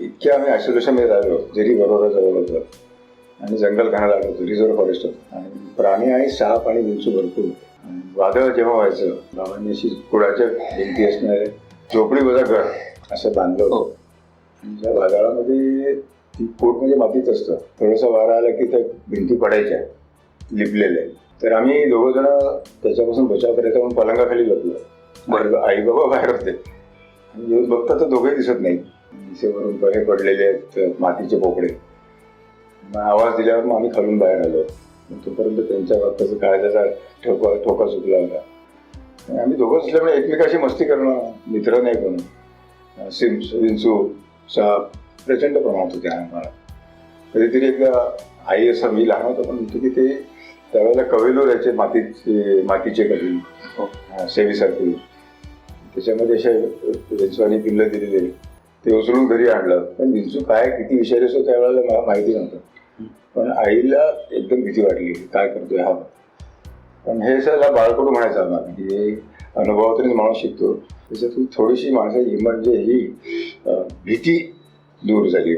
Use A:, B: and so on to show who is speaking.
A: इतक्या आम्ही आयसोलेशनमध्ये राहिलो जरी बरोबर जवळ होतं आणि जंगल खाण्यात आलो होतो रिझर्व फॉरेस्ट होतं. आणि प्राणी आणि साप आणि विंचू भरपूर. वादळ जेव्हा व्हायचं बाबांनी अशी कुडाच्या भिंती असणारे झोपडी बघा घर असं बांधलं
B: हो.
A: होतं आणि त्या वादळामध्ये ती पोट म्हणजे मातीच असतं. थोडासा वारा आला की त्या भिंती पडायच्या लिपलेल्या. तर आम्ही दोघं जण त्याच्यापासून बचाव करायचा म्हणून पलंगाखाली लपलो आई बाबा बाहेर होते. आणि येऊन बघता तर दोघेही दिसत नाही दिशेवरून हे पडलेले आहेत मातीचे मग आवाज दिल्यावर मग आम्ही खालून बाहेर आलो. तोपर्यंत त्यांच्या बाबतीचं काळजाचा ठोका ठोका चुकला होता. आणि आम्ही दोघं असल्यामुळे एकमेकाशी मस्ती करणं मित्र नाही कोण सिम विंचू साप प्रचंड प्रमाणात होते आम्हाला. कधीतरी एकदा आई असं मी लहान होतो पण म्हणतो की ते त्यावेळेला कवेलूर याचे मातीचे मातीचे कवी
B: हो.
A: सेवीसारखे. त्याच्यामध्ये असे विंचवानी पिल्लं दिलेले. ते उचलून घरी आणलं. पण विंचू काय किती विषारी असतो त्यावेळेला मला माहिती नव्हतं. पण आईला एकदम भीती वाटली काय करतोय हा? पण हे सगळं बाळकडू म्हणायचं आम्हाला की अनुभवातूनच माणूस शिकतो. त्याच्यातून थोडीशी माणसाची म्हणजे ही भीती दूर झाली.